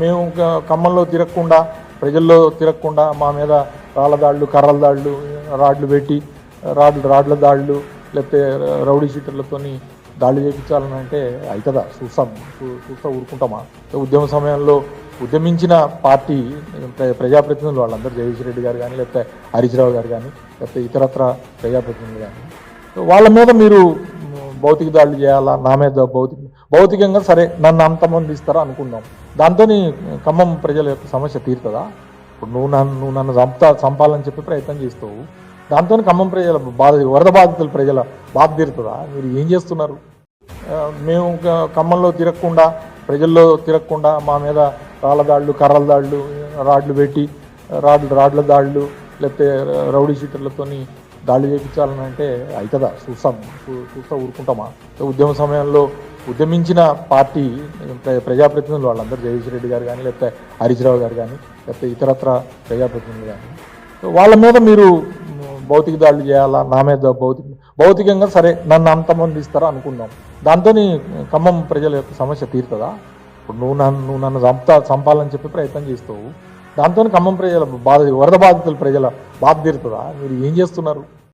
మేము క- ఖమ్మంలో తిరగకుండా ప్రజల్లో తిరగకుండా మా మీద రాళ్ళ దాళ్ళు కర్రల దాళ్ళు రాడ్లు పెట్టి రాడ్లు రాడ్ల దాళ్ళు లేకపోతే రౌడీ షీటర్లతోని దాడులు చేయించాలని అంటే అవుతుందా చూస్తాం చూస్తా ఊరుకుంటామా? ఉద్యమ సమయంలో ఉద్యమించిన పార్టీ ప్రజాప్రతినిధులు వాళ్ళందరూ జగదీష్ రెడ్డి గారు కానీ లేకపోతే హరీష్ రావు గారు కానీ లేకపోతే ఇతరత్ర ప్రజాప్రతినిధులు కానీ వాళ్ళ మీద మీరు భౌతిక దాడులు చేయాలా? నా మీద భౌతిక భౌతికంగా సరే నన్ను అంతమంది ఇస్తారా అనుకుందాం దాంతో ఖమ్మం ప్రజల యొక్క సమస్య తీరుతుందా? ఇప్పుడు నువ్వు నన్ను నువ్వు నన్ను చంపుతా చంపాలని చెప్పి ప్రయత్నం చేస్తావు. దాంతో ఖమ్మం ప్రజల బాధ వరద బాధితుల ప్రజల బాధ తీరుతుందా? మీరు ఏం చేస్తున్నారు? మేము ఖమ్మంలో తిరగకుండా ప్రజల్లో తిరగకుండా మా మీద రాళ్ళ దాళ్ళు కర్రల దాళ్ళు రాడ్లు పెట్టి రాడ్లు రాడ్ల దాళ్ళు లేకపోతే రౌడీ షీటర్లతోని దాడులు చేయించాలని అంటే అవుతుందా చూస్తాం చూస్తా ఊరుకుంటామా? ఉద్యమ సమయంలో ఉద్యమించిన పార్టీ ప్ర- ప్రజాప్రతినిధులు వాళ్ళందరూ జగదీష్ రెడ్డి గారు కానీ లేకపోతే హరీష్ రావు గారు కానీ లేకపోతే ఇతరత్ర ప్రజాప్రతినిధులు కానీ వాళ్ళ మీద మీరు భౌతిక దాడులు చేయాలా? నా మీద భౌతిక భౌతికంగా సరే నన్ను అంతమంది ఇస్తారా అనుకున్నాం. దాంతో ఖమ్మం ప్రజల యొక్క సమస్య తీరుతుందా? ఇప్పుడు నువ్వు నన్ను నువ్వు నన్ను చంపుతా చంపాలని చెప్పి ప్రయత్నం చేస్తావు. దాంతో ఖమ్మం ప్రజల బాధ వరద బాధితుల ప్రజల బాధ తీరుతుందా? మీరు ఏం చేస్తున్నారు?